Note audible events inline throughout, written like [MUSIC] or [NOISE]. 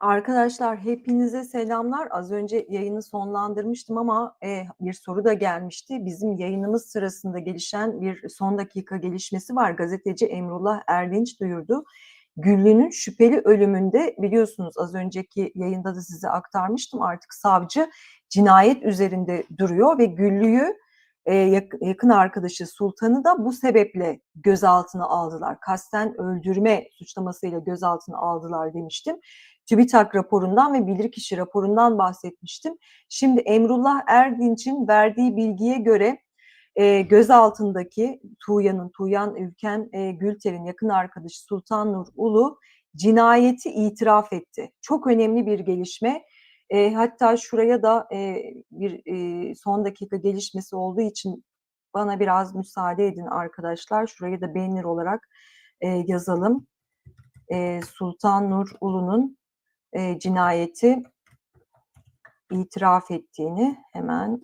Arkadaşlar hepinize selamlar. Az önce yayını sonlandırmıştım ama e, bir soru da gelmişti. Bizim yayınımız sırasında gelişen bir son dakika gelişmesi var. Gazeteci Emrullah Erdinç duyurdu. Güllü'nün şüpheli ölümünde biliyorsunuz az önceki yayında da size aktarmıştım. Artık savcı cinayet üzerinde duruyor ve Güllü'yü e, yakın arkadaşı Sultan'ı da bu sebeple gözaltına aldılar. Kasten öldürme suçlamasıyla gözaltına aldılar demiştim. TÜBİTAK raporundan ve bilirkişi raporundan bahsetmiştim. Şimdi Emrullah Erdinç'in verdiği bilgiye göre e, gözaltındaki Tuğyan'ın, Tuğyan Ülken e, Gülter'in yakın arkadaşı Sultan Nur Ulu cinayeti itiraf etti. Çok önemli bir gelişme. E, hatta şuraya da e, bir e, son dakika gelişmesi olduğu için bana biraz müsaade edin arkadaşlar. Şuraya da beğenir olarak e, yazalım. E, Sultan Nur Ulu'nun e, cinayeti itiraf ettiğini hemen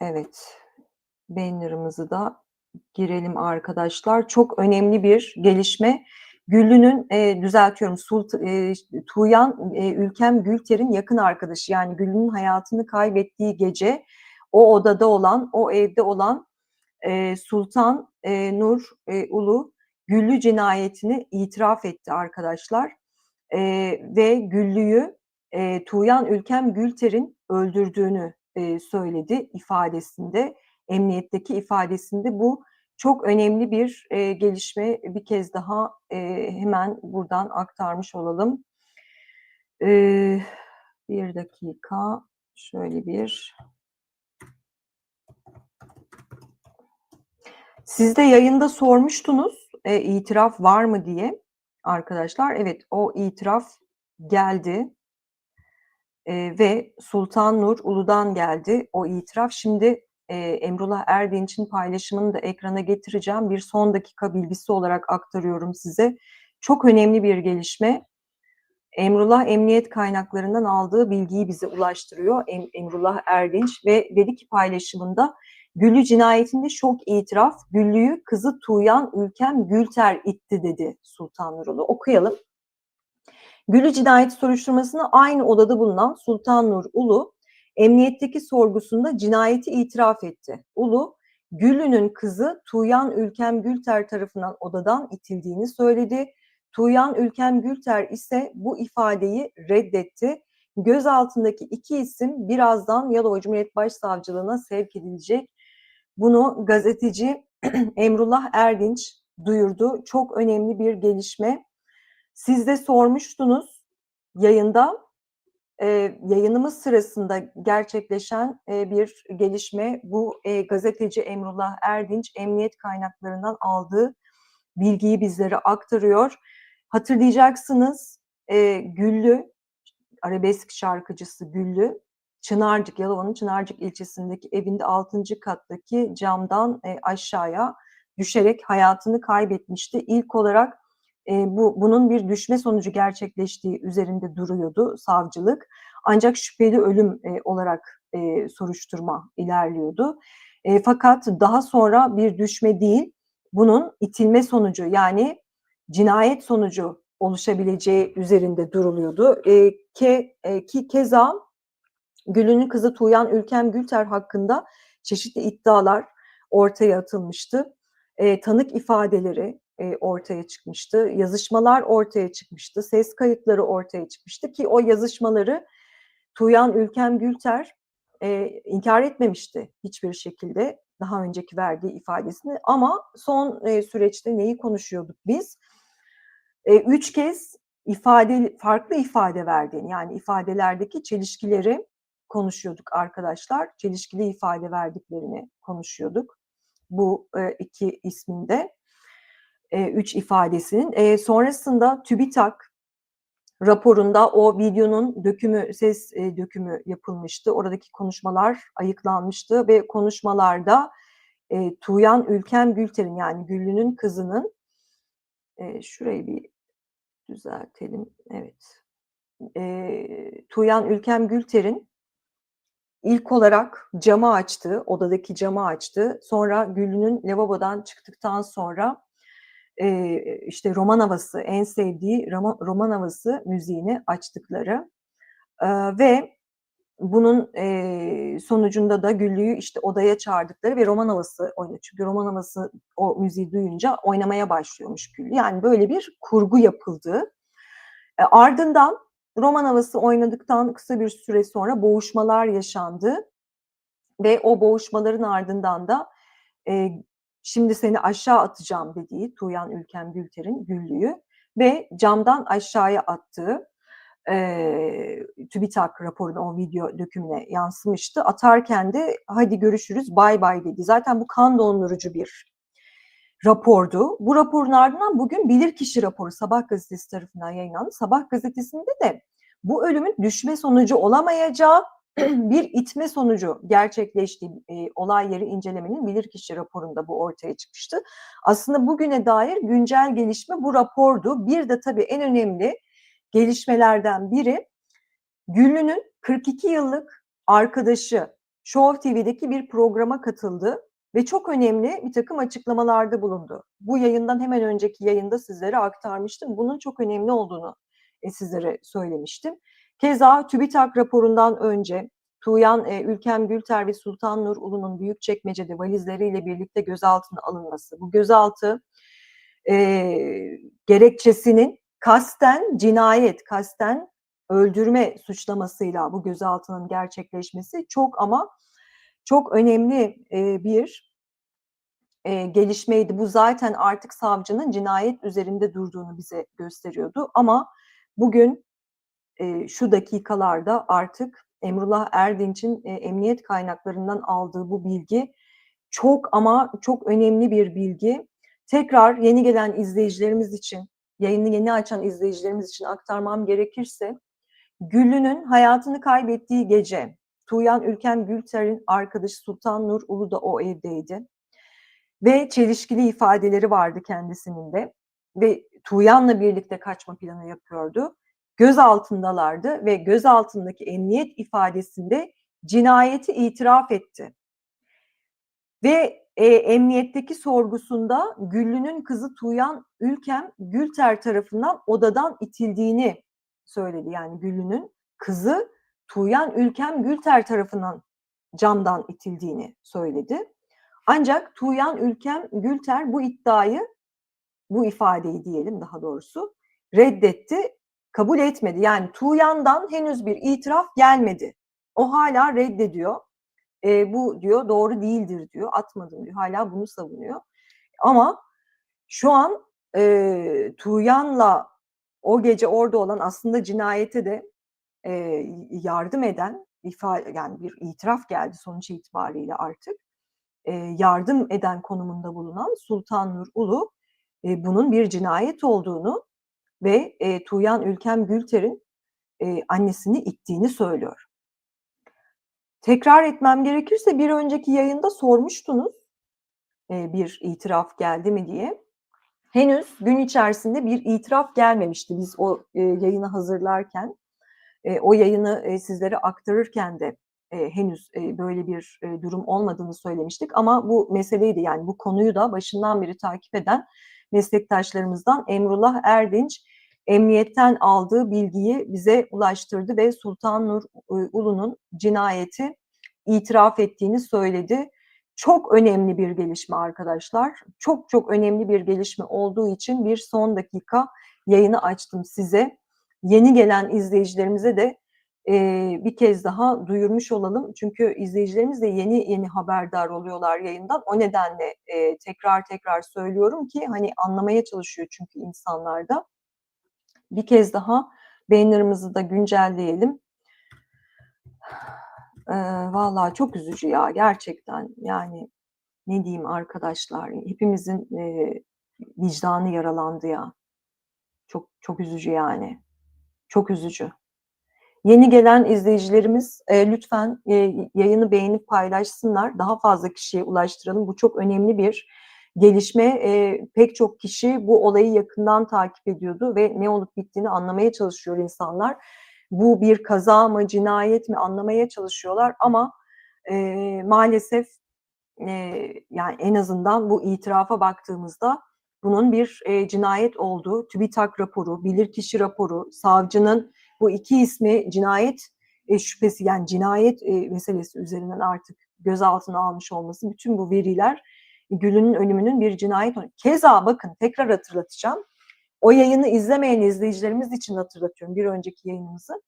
evet banner'ımızı da girelim arkadaşlar. Çok önemli bir gelişme. Güllü'nün e, düzeltiyorum Sult e, Tuğyan e, Ülkem Gülter'in yakın arkadaşı yani Güllü'nün hayatını kaybettiği gece o odada olan o evde olan e, Sultan e, Nur e, Ulu Güllü cinayetini itiraf etti arkadaşlar. E, ve Güllü'yü e, Tuğyan Ülkem Gülter'in öldürdüğünü e, söyledi ifadesinde. Emniyetteki ifadesinde bu çok önemli bir e, gelişme. Bir kez daha e, hemen buradan aktarmış olalım. E, bir dakika şöyle bir Siz de yayında sormuştunuz e, itiraf var mı diye arkadaşlar. Evet o itiraf geldi e, ve Sultan Nur Ulu'dan geldi o itiraf. Şimdi e, Emrullah Erdinç'in paylaşımını da ekrana getireceğim. Bir son dakika bilgisi olarak aktarıyorum size. Çok önemli bir gelişme. Emrullah emniyet kaynaklarından aldığı bilgiyi bize ulaştırıyor em, Emrullah Erdinç ve dedi ki paylaşımında Güllü cinayetinde şok itiraf, Güllü'yü kızı Tuğyan Ülkem Gülter itti dedi Sultan Nurulu. Okuyalım. Güllü cinayeti soruşturmasında aynı odada bulunan Sultan Nur Ulu, emniyetteki sorgusunda cinayeti itiraf etti. Ulu, Güllü'nün kızı Tuğyan Ülkem Gülter tarafından odadan itildiğini söyledi. Tuğyan Ülkem Gülter ise bu ifadeyi reddetti. Gözaltındaki iki isim birazdan Yalova Cumhuriyet Başsavcılığına sevk edilecek. Bunu gazeteci [CLEARS THROAT] Emrullah Erdinç duyurdu. Çok önemli bir gelişme. Siz de sormuştunuz yayında e, yayınımız sırasında gerçekleşen e, bir gelişme. Bu e, gazeteci Emrullah Erdinç emniyet kaynaklarından aldığı bilgiyi bizlere aktarıyor. Hatırlayacaksınız e, Güllü, arabesk şarkıcısı Güllü Çınarcık, Yalova'nın Çınarcık ilçesindeki evinde 6. kattaki camdan e, aşağıya düşerek hayatını kaybetmişti. İlk olarak e, bu bunun bir düşme sonucu gerçekleştiği üzerinde duruyordu savcılık. Ancak şüpheli ölüm e, olarak e, soruşturma ilerliyordu. E, fakat daha sonra bir düşme değil, bunun itilme sonucu yani cinayet sonucu oluşabileceği üzerinde duruluyordu. E, ke, e, ki keza Gül'ün kızı Tuğyan Ülkem Gülter hakkında çeşitli iddialar ortaya atılmıştı. E, tanık ifadeleri e, ortaya çıkmıştı, yazışmalar ortaya çıkmıştı, ses kayıtları ortaya çıkmıştı ki o yazışmaları Tuğyan Ülkem Gülter e, inkar etmemişti hiçbir şekilde daha önceki verdiği ifadesini ama son e, süreçte neyi konuşuyorduk biz? E, üç kez ifade farklı ifade verdiğini yani ifadelerdeki çelişkileri konuşuyorduk arkadaşlar. Çelişkili ifade verdiklerini konuşuyorduk. Bu e, iki isminde. E, üç ifadesinin. E, sonrasında TÜBİTAK raporunda o videonun dökümü, ses e, dökümü yapılmıştı. Oradaki konuşmalar ayıklanmıştı ve konuşmalarda Tuğyan Ülkem Gülter'in yani Güllü'nün kızının şurayı bir düzeltelim. Evet. Tuğyan Ülkem Gülter'in İlk olarak camı açtı, odadaki camı açtı. Sonra Güllü'nün lavabodan çıktıktan sonra eee, işte roman havası, en sevdiği roma roman havası müziğini açtıkları, eee, ve bunun, eee, sonucunda da Güllü'yü işte odaya çağırdıkları ve roman havası oynuyor. Çünkü roman havası o müziği duyunca oynamaya başlıyormuş Güllü. Yani böyle bir kurgu yapıldı. E, ardından roman havası oynadıktan kısa bir süre sonra boğuşmalar yaşandı ve o boğuşmaların ardından da, eee, "Şimdi seni aşağı atacağım." dediği Tuğyan Ülkem Gülter'in Güllü'yü ve camdan aşağıya attığı, eee, TÜBİTAK raporuna, o video dökümüne yansımıştı. Atarken de "Hadi görüşürüz, baybay." dedi. Zaten bu kan dondurucu bir rapordu. Bu raporun ardından bugün bilirkişi raporu Sabah gazetesi tarafından yayınlandı. Sabah gazetesinde de bu ölümün düşme sonucu olamayacağı, [CLEARS THROAT] bir itme sonucu gerçekleştiği, eee, olay yeri incelemenin bilirkişi raporunda bu ortaya çıkmıştı. Aslında bugüne dair güncel gelişme bu rapordu. Bir de tabii en önemli gelişmelerden biri, Güllü'nün 42 yıllık arkadaşı Show TV'deki bir programa katıldı ve çok önemli birtakım açıklamalarda bulundu. Bu yayından hemen önceki yayında sizlere aktarmıştım. Bunun çok önemli olduğunu, eee, sizlere söylemiştim. Keza TÜBİTAK raporundan önce Tuğyan, eee, Ülkem Gülter ve Sultan Nur Ulu'nun Büyükçekmece'de valizleriyle birlikte gözaltına alınması, bu gözaltı, eee, gerekçesinin kasten cinayet, kasten öldürme suçlamasıyla bu gözaltının gerçekleşmesi çok ama çok önemli, eee, bir, eee, gelişmeydi. Bu zaten artık savcının cinayet üzerinde durduğunu bize gösteriyordu ama bugün, eee, şu dakikalarda artık Emrullah Erdinç'in, emniyet kaynaklarından aldığı bu bilgi çok ama çok önemli bir bilgi. Tekrar yeni gelen izleyicilerimiz için, yayını yeni açan izleyicilerimiz için aktarmam gerekirse, Güllü'nün hayatını kaybettiği gece Tuğyan Ülkem Gülter'in arkadaşı Sultan Nur Ulu da o evdeydi ve çelişkili ifadeleri vardı kendisinin de ve Tuğyan'la birlikte kaçma planı yapıyordu. Gözaltındalardı ve gözaltındaki emniyet ifadesinde cinayeti itiraf etti. Ve, eee, emniyetteki sorgusunda Güllü'nün kızı Tuğyan Ülkem Gülter tarafından odadan itildiğini söyledi. Yani Güllü'nün kızı Tuğyan Ülkem Gülter tarafından camdan itildiğini söyledi. Ancak Tuğyan Ülkem Gülter bu iddiayı, bu ifadeyi diyelim daha doğrusu, reddetti, kabul etmedi. Yani Tuğyan'dan henüz bir itiraf gelmedi. O hâlâ reddediyor. Eee, bu diyor doğru değildir diyor, atmadım diyor. Hâlâ bunu savunuyor. Ama şu an, eee, Tuğyan'la o gece orada olan aslında cinayete de, y yardım eden ifa yani bir itiraf geldi sonuç itibariyle artık. Eee, yardım eden konumunda bulunan Sultan Nur Ulu, eee, bunun bir cinayet olduğunu ve, eee, Tuğyan Ülkem Gülter'in, eee, annesini ittiğini söylüyor. Tekrar etmem gerekirse bir önceki yayında sormuştunuz, eee, bir itiraf geldi mi diye. Henüz gün içerisinde bir itiraf gelmemişti. Biz o, eee, yayını hazırlarken, eee, o yayını, eee, sizlere aktarırken de, eee, henüz, eee, böyle bir, eee, durum olmadığını söylemiştik ama bu meseleyi de yani bu konuyu da başından beri takip eden meslektaşlarımızdan Emrullah Erdinç emniyetten aldığı bilgiyi bize ulaştırdı ve Sultan Nur, Ulu'nun cinayeti itiraf ettiğini söyledi. Çok önemli bir gelişme arkadaşlar. Çok çok önemli bir gelişme olduğu için bir son dakika yayını açtım size. Yeni gelen izleyicilerimize de, eee, bir kez daha duyurmuş olalım. Çünkü izleyicilerimiz de yeni yeni haberdar oluyorlar yayından. O nedenle, eee, tekrar tekrar söylüyorum ki hani anlamaya çalışıyor çünkü insanlar da. Bir kez daha beğenilerimizi de güncelleyelim. Eee, vallahi çok üzücü ya gerçekten. Yani ne diyeyim arkadaşlar, hepimizin, eee, vicdanı yaralandı ya. Çok çok üzücü yani. Çok üzücü. Yeni gelen izleyicilerimiz, eee, lütfen, eee, yayını beğenip paylaşsınlar. Daha fazla kişiye ulaştıralım. Bu çok önemli bir gelişme. Eee, pek çok kişi bu olayı yakından takip ediyordu ve ne olup bittiğini anlamaya çalışıyor insanlar. Bu bir kaza mı, cinayet mi anlamaya çalışıyorlar ama, eee, maalesef, eee, yani en azından bu itirafa baktığımızda bunun bir e, cinayet olduğu, TÜBİTAK raporu, bilirkişi raporu, savcının bu iki ismi cinayet e, şüphesi yani cinayet e, meselesi üzerinden artık gözaltına almış olması, bütün bu veriler Gül'ün ölümünün bir cinayet. Keza bakın tekrar hatırlatacağım. O yayını izlemeyen izleyicilerimiz için hatırlatıyorum bir önceki yayınımızı.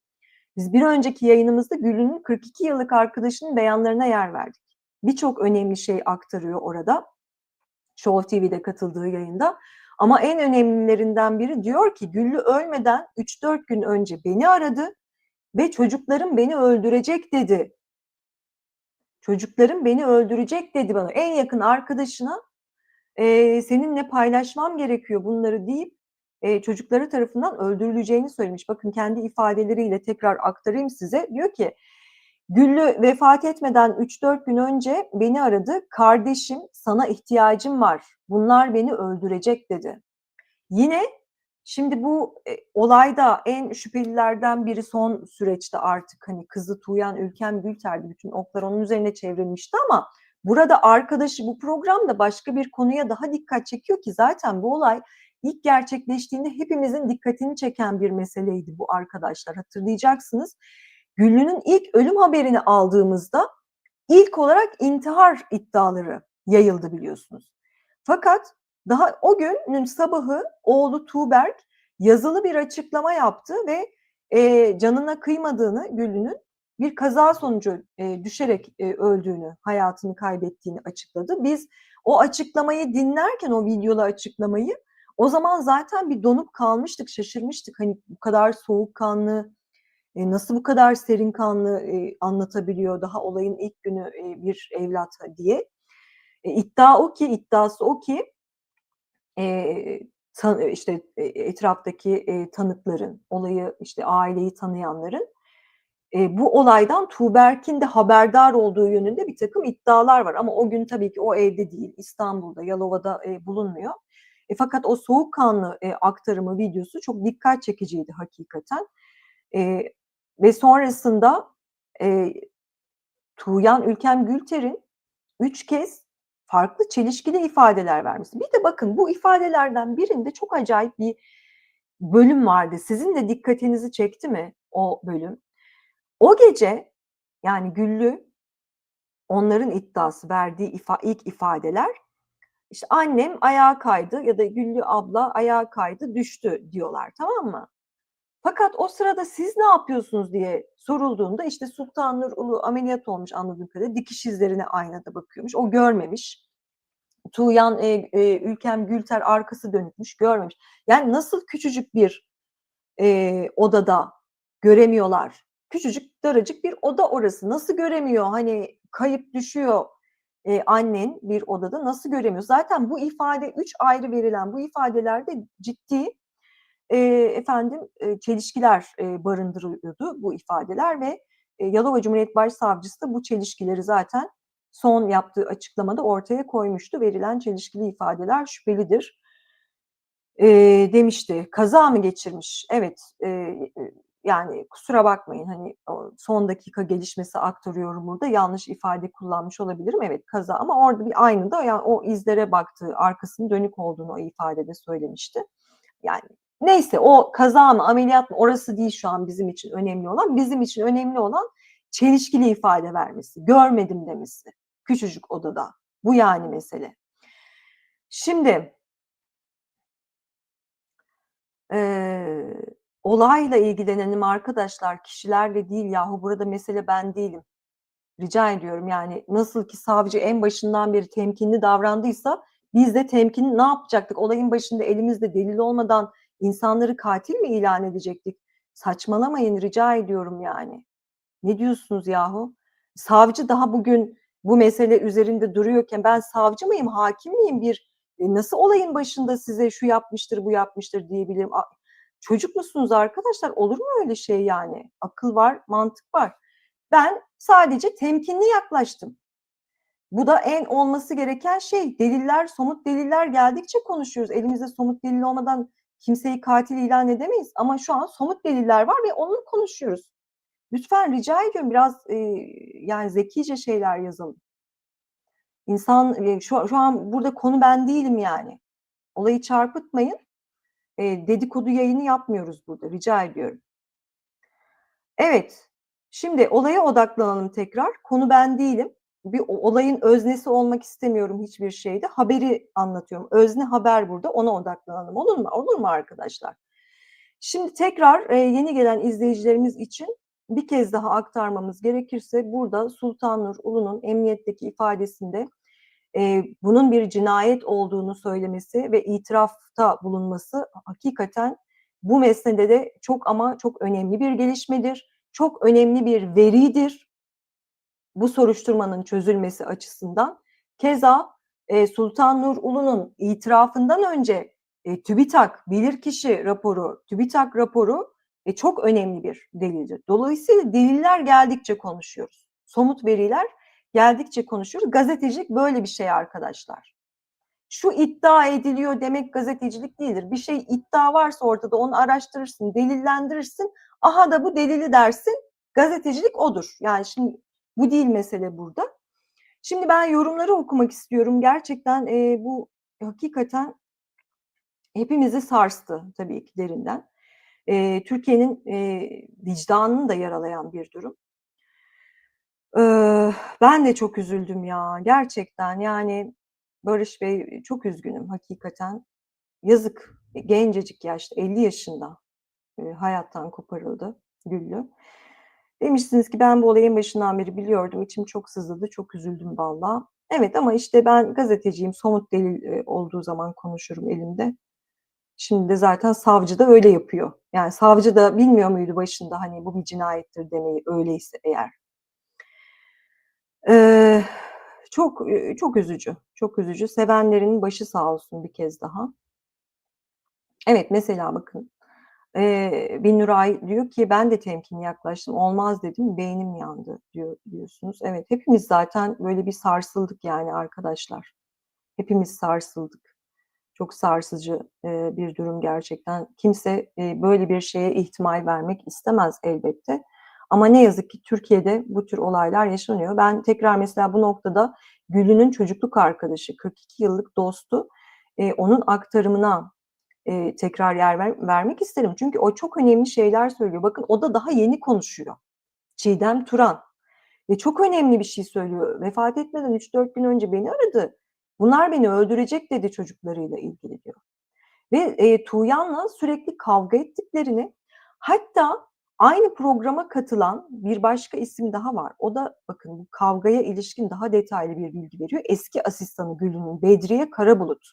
Biz bir önceki yayınımızda Gül'ün 42 yıllık arkadaşının beyanlarına yer verdik. Birçok önemli şey aktarıyor orada. Show TV'de katıldığı yayında. Ama en önemlilerinden biri diyor ki Güllü ölmeden 3-4 gün önce beni aradı ve çocuklarım beni öldürecek dedi. Çocuklarım beni öldürecek dedi bana. En yakın arkadaşına e, seninle paylaşmam gerekiyor bunları deyip e, çocukları tarafından öldürüleceğini söylemiş. Bakın kendi ifadeleriyle tekrar aktarayım size. Diyor ki Güllü vefat etmeden 3-4 gün önce beni aradı. Kardeşim sana ihtiyacım var. Bunlar beni öldürecek dedi. Yine şimdi bu e, olayda en şüphelilerden biri son süreçte artık hani kızı Tuğyan Ülkem Gülter'di. Bütün oklar onun üzerine çevrilmişti ama burada arkadaşı bu programda başka bir konuya daha dikkat çekiyor ki zaten bu olay ilk gerçekleştiğinde hepimizin dikkatini çeken bir meseleydi bu arkadaşlar. Hatırlayacaksınız. Güllü'nün ilk ölüm haberini aldığımızda ilk olarak intihar iddiaları yayıldı biliyorsunuz. Fakat daha o günün sabahı oğlu Tuğberk yazılı bir açıklama yaptı ve e, canına kıymadığını Güllü'nün bir kaza sonucu e, düşerek e, öldüğünü, hayatını kaybettiğini açıkladı. Biz o açıklamayı dinlerken o videolu açıklamayı o zaman zaten bir donup kalmıştık, şaşırmıştık. Hani bu kadar soğukkanlı, e, nasıl bu kadar serin kanlı e, anlatabiliyor daha olayın ilk günü e, bir evlat diye. E, iddia o ki, iddiası o ki e, tan, işte e, etraftaki e, tanıkların, olayı işte aileyi tanıyanların e, bu olaydan Tuğberk'in de haberdar olduğu yönünde bir takım iddialar var. Ama o gün tabii ki o evde değil, İstanbul'da, Yalova'da e, bulunmuyor. E, fakat o soğukkanlı e, aktarımı videosu çok dikkat çekiciydi hakikaten. E, ve sonrasında e, Tuğyan Ülkem Gülter'in üç kez farklı çelişkili ifadeler vermesi. Bir de bakın bu ifadelerden birinde çok acayip bir bölüm vardı. Sizin de dikkatinizi çekti mi o bölüm? O gece yani Güllü onların iddiası verdiği ifa, ilk ifadeler işte annem ayağa kaydı ya da Güllü abla ayağa kaydı düştü diyorlar tamam mı? Fakat o sırada siz ne yapıyorsunuz diye sorulduğunda işte Sultan Nur Ulu ameliyat olmuş anladığım kadarıyla dikiş izlerine aynada bakıyormuş. O görmemiş. Tuğyan e, e, Ülkem Gülter arkası dönükmüş görmemiş. Yani nasıl küçücük bir e, odada göremiyorlar. Küçücük daracık bir oda orası. Nasıl göremiyor? Hani kayıp düşüyor e, annen bir odada nasıl göremiyor? Zaten bu ifade üç ayrı verilen bu ifadelerde ciddi e, efendim e, çelişkiler e, barındırıyordu bu ifadeler ve e, Yalova Cumhuriyet Başsavcısı da bu çelişkileri zaten son yaptığı açıklamada ortaya koymuştu. Verilen çelişkili ifadeler şüphelidir e, demişti. Kaza mı geçirmiş? Evet. E, yani kusura bakmayın hani son dakika gelişmesi aktarıyorum burada yanlış ifade kullanmış olabilirim evet kaza ama orada bir aynı yani o izlere baktığı arkasının dönük olduğunu o ifadede söylemişti. Yani neyse o kaza mı ameliyat mı orası değil şu an bizim için önemli olan bizim için önemli olan çelişkili ifade vermesi görmedim demesi küçücük odada bu yani mesele. Şimdi ee, olayla ilgilenenim arkadaşlar, kişilerle değil yahu burada mesele ben değilim. Rica ediyorum yani nasıl ki savcı en başından beri temkinli davrandıysa biz de temkinli ne yapacaktık? Olayın başında elimizde delil olmadan insanları katil mi ilan edecektik? Saçmalamayın rica ediyorum yani. Ne diyorsunuz yahu? Savcı daha bugün bu mesele üzerinde duruyorken ben savcı mıyım, hakim miyim bir e, nasıl olayın başında size şu yapmıştır, bu yapmıştır diyebilirim. Çocuk musunuz arkadaşlar? Olur mu öyle şey yani? Akıl var, mantık var. Ben sadece temkinli yaklaştım. Bu da en olması gereken şey. Deliller, somut deliller geldikçe konuşuyoruz. Elimizde somut delil olmadan kimseyi katil ilan edemeyiz. Ama şu an somut deliller var ve onu konuşuyoruz. Lütfen rica ediyorum biraz e, yani zekice şeyler yazalım. İnsan e, şu, şu an burada konu ben değilim yani. Olayı çarpıtmayın. Eee, dedikodu yayını yapmıyoruz burada, rica ediyorum. Evet, şimdi olaya odaklanalım tekrar. Konu ben değilim. Bir olayın öznesi olmak istemiyorum hiçbir şeyde. Haberi anlatıyorum. Özne haber burada, ona odaklanalım. Olur mu? Olur mu arkadaşlar? Şimdi tekrar, eee, yeni gelen izleyicilerimiz için bir kez daha aktarmamız gerekirse burada Sultanur Ulu'nun emniyetteki ifadesinde, eee, bunun bir cinayet olduğunu söylemesi ve itirafta bulunması hakikaten bu mesnede çok ama çok önemli bir gelişmedir. Çok önemli bir veridir. Bu soruşturmanın çözülmesi açısından. Keza, eee, Sultanur Ulu'nun itirafından önce, eee, TÜBİTAK bilirkişi raporu, TÜBİTAK raporu, eee, çok önemli bir delildir. Dolayısıyla deliller geldikçe konuşuyoruz. Somut veriler geldikçe konuşuyoruz. Gazetecilik böyle bir şey arkadaşlar. Şu iddia ediliyor demek gazetecilik değildir. Bir şey iddia varsa ortada onu araştırırsın, delillendirirsin. Aha da bu delili dersin. Gazetecilik odur. Yani şimdi bu değil mesele burada. Şimdi ben yorumları okumak istiyorum. Gerçekten, eee, bu hakikaten hepimizi sarstı tabii ki derinden. Eee, Türkiye'nin, eee, vicdanını da yaralayan bir durum. Eee, ben de çok üzüldüm ya, gerçekten. Yani Barış Bey, çok üzgünüm hakikaten. Yazık, e, gencecik yaşta, 50 yaşında, eee, hayattan koparıldı Güllü. Demişsiniz ki ben bu olayı en başından beri biliyordum. İçim çok sızladı, çok üzüldüm valla. Evet ama işte ben gazeteciyim. Somut delil, olduğu zaman konuşurum elimde. Şimdi de zaten savcı da öyle yapıyor. Yani savcı da bilmiyor muydu başında hani bu bir cinayettir demeyi öyleyse eğer? Eee, çok, çok üzücü, çok üzücü. Sevenlerinin başı sağ olsun bir kez daha. Evet, mesela bakın, eee, Binnur diyor ki ben de temkinli yaklaştım. Olmaz dedim, beynim yandı diyor diyorsunuz. Evet, hepimiz zaten böyle bir sarsıldık yani arkadaşlar. Hepimiz sarsıldık. Çok sarsıcı, eee, bir durum gerçekten. Kimse, eee, böyle bir şeye ihtimal vermek istemez elbette. Ama ne yazık ki Türkiye'de bu tür olaylar yaşanıyor. Ben tekrar mesela bu noktada Güllü'nün çocukluk arkadaşı, 42 yıllık dostu, eee, onun aktarımına, eee, tekrar yer ver vermek isterim. Çünkü o çok önemli şeyler söylüyor. Bakın o da daha yeni konuşuyor. Çiğdem Turan ve çok önemli bir şey söylüyor. Vefat etmeden 3-4 gün önce beni aradı. "Bunlar beni öldürecek." dedi çocuklarıyla ilgili diyor. Ve, eee, Tuğyan'la sürekli kavga ettiklerini hatta aynı programa katılan bir başka isim daha var. O da bakın bu kavgaya ilişkin daha detaylı bir bilgi veriyor. Eski asistanı Güllü'nün Bedriye Karabulut.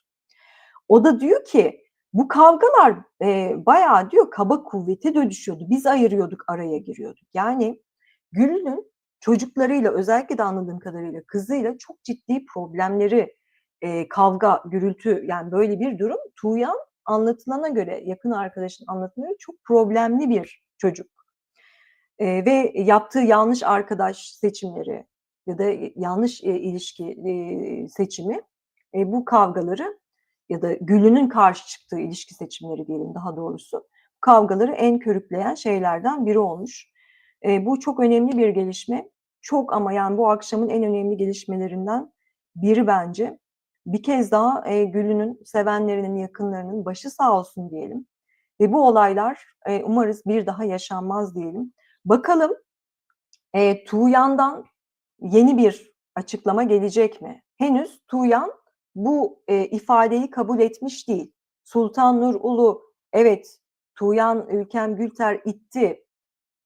O da diyor ki bu kavgalar, eee, bayağı diyor kaba kuvvete dönüşüyordu. Biz ayırıyorduk, araya giriyorduk. Yani Güllü'nün çocuklarıyla özellikle de anladığım kadarıyla kızıyla çok ciddi problemleri, eee, kavga, gürültü yani böyle bir durum. Tuğyan anlatılana göre, yakın arkadaşın anlattığına göre çok problemli bir çocuk. Eee, ve yaptığı yanlış arkadaş seçimleri ya da, yanlış, eee, ilişki, eee, seçimi, eee, bu kavgaları ya da Güllü'nün karşı çıktığı ilişki seçimleri diyelim daha doğrusu, kavgaları en körükleyen şeylerden biri olmuş. Eee, bu çok önemli bir gelişme. Çok ama yani bu akşamın en önemli gelişmelerinden biri bence. Bir kez daha, eee, Güllü'nün sevenlerinin, yakınlarının başı sağ olsun diyelim ve bu olaylar, eee, umarız bir daha yaşanmaz diyelim. Bakalım, eee, Tuğyan'dan yeni bir açıklama gelecek mi? Henüz Tuğyan bu, eee, ifadeyi kabul etmiş değil. Sultanur Ulu, evet, Tuğyan Ülkem Gülter itti,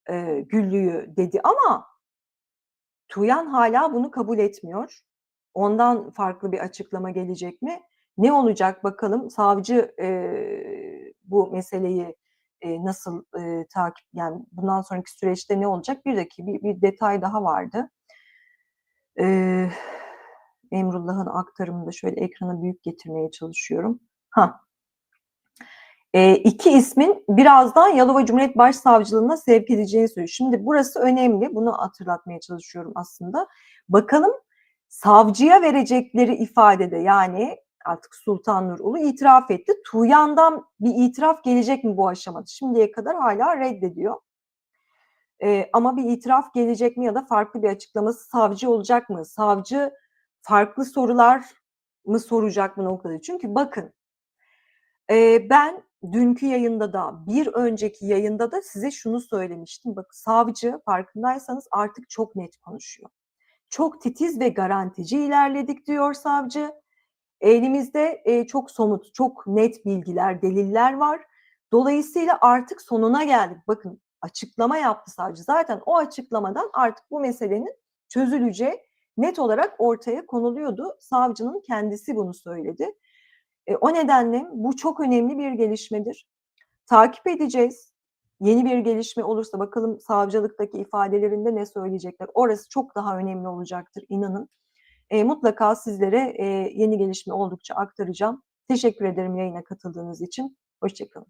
eee, Güllü'yü dedi ama Tuğyan hâlâ bunu kabul etmiyor. Ondan farklı bir açıklama gelecek mi? Ne olacak bakalım? Savcı, eee, bu meseleyi, eee, nasıl, eee, takip yani bundan sonraki süreçte ne olacak? Bir daki bir bir detay daha vardı. Eee, Emrullah'ın aktarımını da şöyle ekrana büyük getirmeye çalışıyorum. Hah. Eee, 2 ismin birazdan Yalova Cumhuriyet Başsavcılığına sevk edileceğini söylüyor. Şimdi burası önemli. Bunu hatırlatmaya çalışıyorum aslında. Bakalım savcıya verecekleri ifadede yani artık Sultanur Ulu itiraf etti. Tuğyan'dan bir itiraf gelecek mi bu aşamada? Şimdiye kadar hâlâ reddediyor. Eee, ama bir itiraf gelecek mi ya da farklı bir açıklaması savcı olacak mı? Savcı farklı sorular mı soracak bu noktada? Çünkü bakın, Eee, ben dünkü yayında da, bir önceki yayında da size şunu söylemiştim. Bakın savcı farkındaysanız artık çok net konuşuyor. "Çok titiz ve garantici ilerledik." diyor savcı. "Elimizde, eee, çok somut, çok net bilgiler, deliller var. Dolayısıyla artık sonuna geldik." Bakın açıklama yaptı savcı. Zaten o açıklamadan artık bu meselenin çözüleceği net olarak ortaya konuluyordu. Savcının kendisi bunu söyledi. Eee, o nedenle bu çok önemli bir gelişmedir. Takip edeceğiz. Yeni bir gelişme olursa bakalım savcılıktaki ifadelerinde ne söyleyecekler. Orası çok daha önemli olacaktır inanın. Eee, mutlaka sizlere, eee, yeni gelişme oldukça aktaracağım. Teşekkür ederim yayına katıldığınız için. Hoşça kalın.